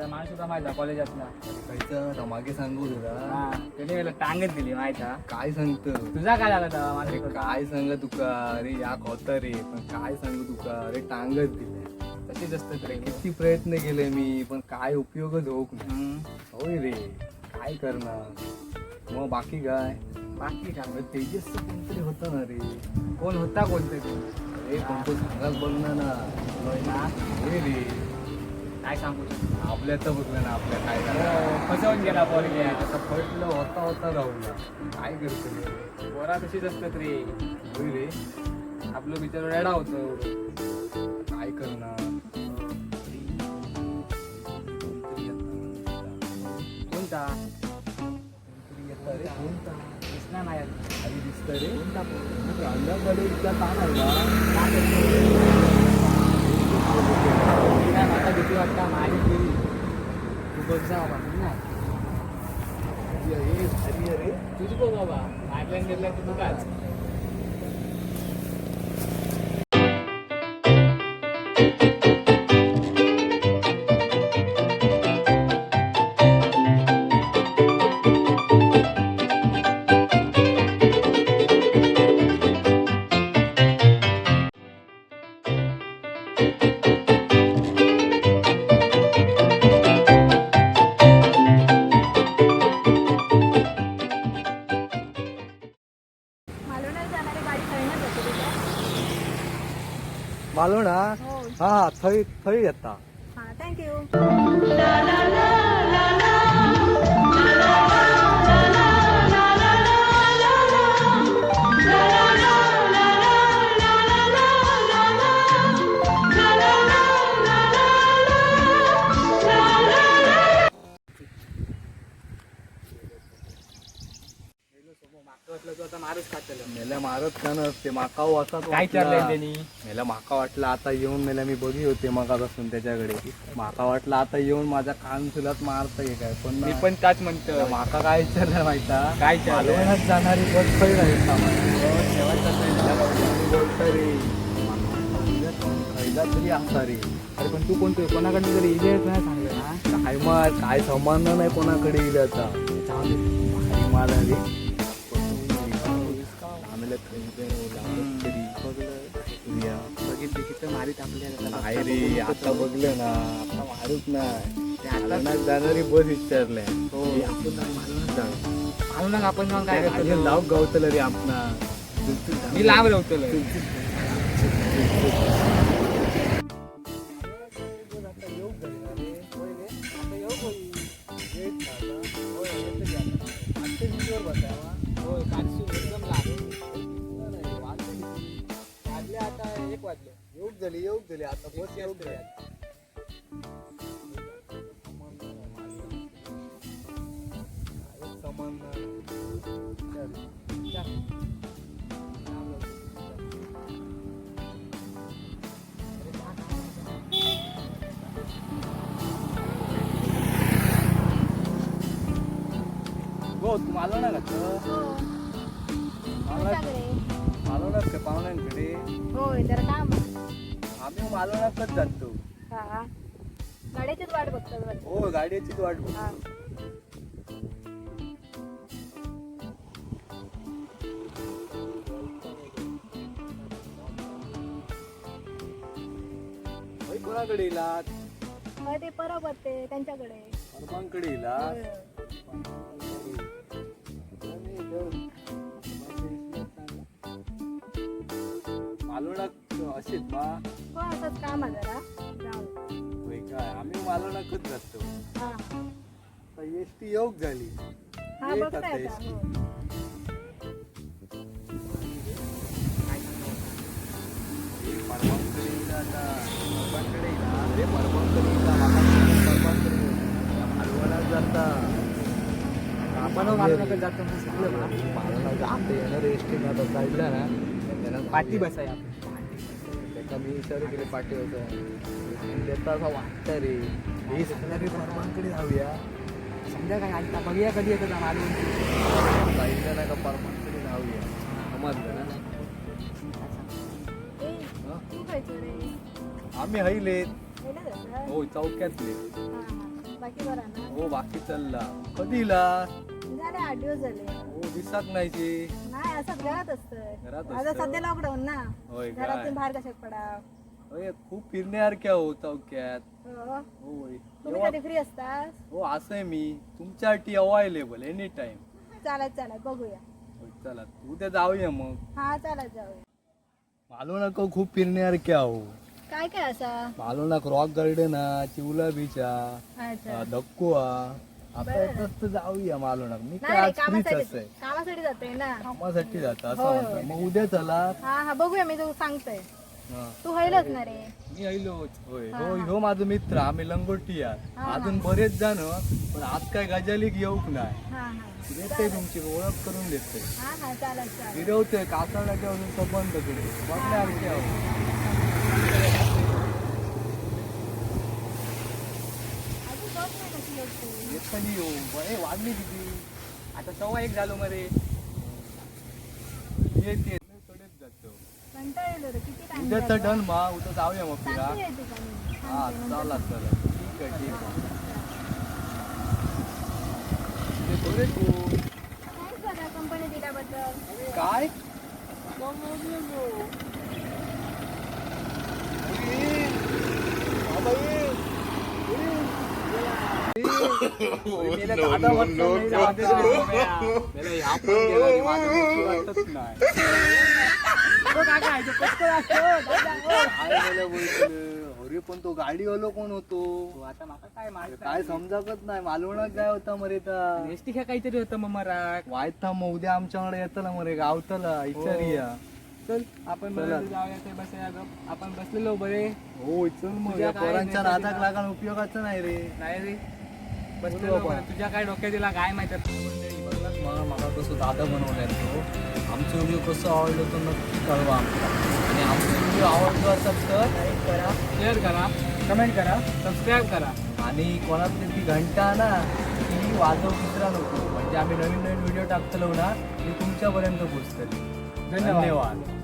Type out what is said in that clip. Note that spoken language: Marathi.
माझा माणूस सुद्धा माहिती कॉलेजातला खायचं मागे सांगू तुला. हा त्याने मला टांगत दिली माहिती काय सांगतो? तुझा काय झाला तेव्हा माझ्या रेकॉर्ड काय सांग तुका? अरे या होता रे पण काय सांगू तुका? अरे टांगत दिले. तशीच असतं रे किती प्रयत्न केले मी पण काय उपयोगच होत नाही. हम्म. होय रे काय करणार? मग बाकी काय? बाकी काय? अरे तेजसचं कोणतरी होतं ना रे. कोण होता कोणतरी? अरे पण तो सांगाच बघणार ना. होय ना. होय रे. काय सांगू? आपल्या तर बघलं ना आपल्या काय हो, फसवून गेला पोरगे आता पडलं होता होता राहुला काय करतो रे पोरा तशीच असतात रे? रे. आपलं बिचार रेडा होतो. काय करणार? कोणतरी येतं. कोणता? कोणतरी येतं रे कोणता नाही दिसतं रे. कोणता पोर? अंगाकडे इतका ताण आहे का काय करतो? मी काय माझा भीती वाटता माझी केली तू बघ जा बाबा मी नाही अरे भारी आहे रे तुझी बघ बाबा मायप्लॅन घेतला तू मालो ना हो हा थंय थंय येता हां थँक्यू मागचं मेल्या मारत का नसते माकाव असा काय चाललंय त्यांनी? मेला माका वाटलं आता येऊन मेल्या मी बघी होते मगापासून त्याच्याकडे माका वाटलं आता येऊन माझ्या कान चुलात मारतंय काय पण मी पण त्याच म्हणतो माका काय विचारलं माहिता? काय? मालवणात जाणारी बस खरी राहील तरी असा रे. अरे पण तू कोणतो कोणाकडनं तरी इजे नाही सांगलं ना काय मग? काय संबंध नाही कोणाकडे येईल आता माल आहे रे बघितली की तर मारीत आपल्याला काय रे आता बघलं ना आता मारूच ना ते जाणारी बस विचारलंय हो. आपण मारू आपण मग काय करतो लाव गावतलं रे आपणा मी लांब होय येऊक झाली येऊक झाली. आता बस येऊक झाली. गो तू मालवणार का? हो. तुमच्याकडे मालवणार का पाहुण्यांकडे? होय जरा काम आम्ही मालवणातच जातो. हा गाड्याचीच वाट बघतात वाटतं. हो गाडीचीच वाट बघ. हा. होय, कोणाकडे इलात होय, ते परब होते त्यांच्याकडे. परमांकडे इलात. मालवणात हो असंच काम आहे जरा जाऊ. होय काय? आम्ही जातो. हा. आता एस टी येऊक झाली. हा येत बघताय. हो. आता. अरे. मालवणात जाता. आपण मालवणाकडे जातो. मालवणात आता येणार एस टी आता काढला ना पाठी बसाय आपण त्याचा मी विचार केले पाठी होता. देता असं वाटतं रे. हे सगळ्या परमांकडे जाऊया. संध्याकाळी आता बघूया कधी येतं मालवण पाहिजे ना का परमांकडे जाऊया. समजलं ना आम्ही जायचं? हो चौक्यातले. हा. बाकी बरा ना? बाकी चालला. कधी इला झाले आठ दिवस झाले. हो दिसाक नाही ती. घरात घरात आता असतं? सध्या लॉकडाऊन ना. होय काय? घरातून बाहेर कशात खूप फिरण्यासारख्या हो चौक्यात. हो. होय. तुम्ही कधी फ्री असतास? हो असं आहे मी. तुमच्यासाठी अवायलेबल एनी टाइम चालत चालत बघूया चला. उद्या जाऊया मग. हा चालत जाऊया. मालो नको खूप फिरण्यासारख्या हो. काय काय असा? मालो ना रॉक गार्डन हा चिवला बीच हा अच्छा. धक्को हा आता तर जाऊया मी काय नाही आज फ्रीच कामासाठी जाते ना. कामासाठी जात असं होय. मग उद्या चला. हा हा बघूया मी तू सांगतोय. हा. तू ना रे. मी आलोच होय. हा, हो. हा. ह्यो माझा मित्र आम्ही लंगोटी हा. अजून बरेच जण पण आज काय गजालीक येऊक नाही हा हा. देते तुमची ओळख करून देते. हा हा फिरवते कासाळाच्या अजून संबंधकडे आहोत अजून बघ ना कशी येतली येऊ बरे वाढली किती आता सव्वा एक झालो मध्ये येते कडेच जातो कंटाळलेलो रे किती डन मा उद्या जाऊया मग फिरा. सांगते मी. हा सांगते, नंतर. चला सांगते. चला ठीक आहे ठीक आहे. ते थोडे तू. Thanks दादा कंपनी दिल्याबद्दल? काय? अरे पण तो गाडी वालो कोण होतो? आता माका काय माहीत काय नाही. मालवणात काय होता मरे तर. एसटी काय काहीतरी होतं मग मराक वायता मग उद्या आमच्याकडे येतला मरे गावतला चल आपण चला. बरोबर जाऊया ते बसूया गप. आपण बसलेलो बरे. हो चल मग. या काय पोरांच्या नादाक दिला? लागान उपयोगाचं नाही रे. नाही रे बोलू बसलेलो आपण. बरं. तुझ्या काय डोक्यात दिला काय माहिती मला कसं दादा बनवलाय तो. आमचं व्हिडिओ कसं आवडलं तर नक्की कळवा आणि आमचा व्हिडिओ आवडलो असेल तर लाईक करा. शेअर करा. कमेंट करा. सबस्क्राईब करा. आणि कोणाची ती घंटा ना ती वाजव दुसरा नको. म्हणजे आम्ही नवीन नवीन व्हिडिओ टाकतलो ना ती तुमच्यापर्यंत पोचतली. धन्यवाद.